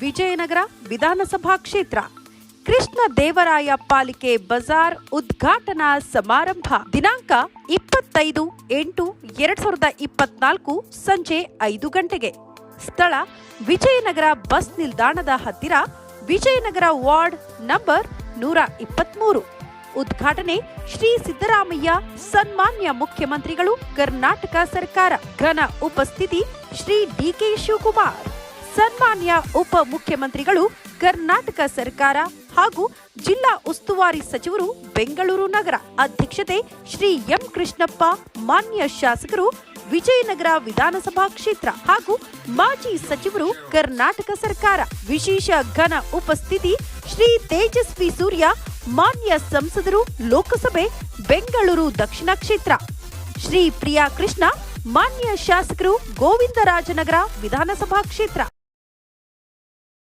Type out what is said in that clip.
ವಿಜಯನಗರ ವಿಧಾನಸಭಾ ಕ್ಷೇತ್ರ. ಕೃಷ್ಣ ದೇವರಾಯ ಪಾಲಿಕೆ ಬಜಾರ್ ಉದ್ಘಾಟನಾ ಸಮಾರಂಭ. ದಿನಾಂಕ ಇಪ್ಪತ್ತೈದು ಎಂಟು ಎರಡ್ ಸಾವಿರದ ಇಪ್ಪತ್ನಾಲ್ಕು ಸಂಜೆ ಐದು ಗಂಟೆಗೆ. ಸ್ಥಳ ವಿಜಯನಗರ ಬಸ್ ನಿಲ್ದಾಣದ ಹತ್ತಿರ ವಿಜಯನಗರ ವಾರ್ಡ್ ನಂಬರ್ ನೂರ ಇಪ್ಪತ್ಮೂರು. ಉದ್ಘಾಟನೆ ಶ್ರೀ ಸಿದ್ದರಾಮಯ್ಯ ಸನ್ಮಾನ್ಯ ಮುಖ್ಯಮಂತ್ರಿಗಳು, ಕರ್ನಾಟಕ ಸರ್ಕಾರ. ಘನ ಉಪಸ್ಥಿತಿ ಶ್ರೀ ಡಿಕೆ ಶಿವಕುಮಾರ್. ಸನ್ಮಾನ್ಯ ಉಪ ಮುಖ್ಯಮಂತ್ರಿಗಳು ಕರ್ನಾಟಕ ಸರ್ಕಾರ ಹಾಗೂ ಜಿಲ್ಲಾ ಉಸ್ತುವಾರಿ ಸಚಿವರು ಬೆಂಗಳೂರು ನಗರ. ಅಧ್ಯಕ್ಷತೆ ಶ್ರೀ ಎಂ ಕೃಷ್ಣಪ್ಪ, ಮಾನ್ಯ ಶಾಸಕರು ವಿಜಯನಗರ ವಿಧಾನಸಭಾ ಕ್ಷೇತ್ರ ಹಾಗೂ ಮಾಜಿ ಸಚಿವರು ಕರ್ನಾಟಕ ಸರ್ಕಾರ. ವಿಶೇಷ ಘನ ಉಪಸ್ಥಿತಿ ಶ್ರೀ ತೇಜಸ್ವಿ ಸೂರ್ಯ, ಮಾನ್ಯ ಸಂಸದರು ಲೋಕಸಭೆ, ಬೆಂಗಳೂರು ದಕ್ಷಿಣ ಕ್ಷೇತ್ರ. ಶ್ರೀ ಪ್ರಿಯಾ ಕೃಷ್ಣ ಮಾನ್ಯ ಶಾಸಕರು ಗೋವಿಂದರಾಜನಗರ ವಿಧಾನಸಭಾ ಕ್ಷೇತ್ರ.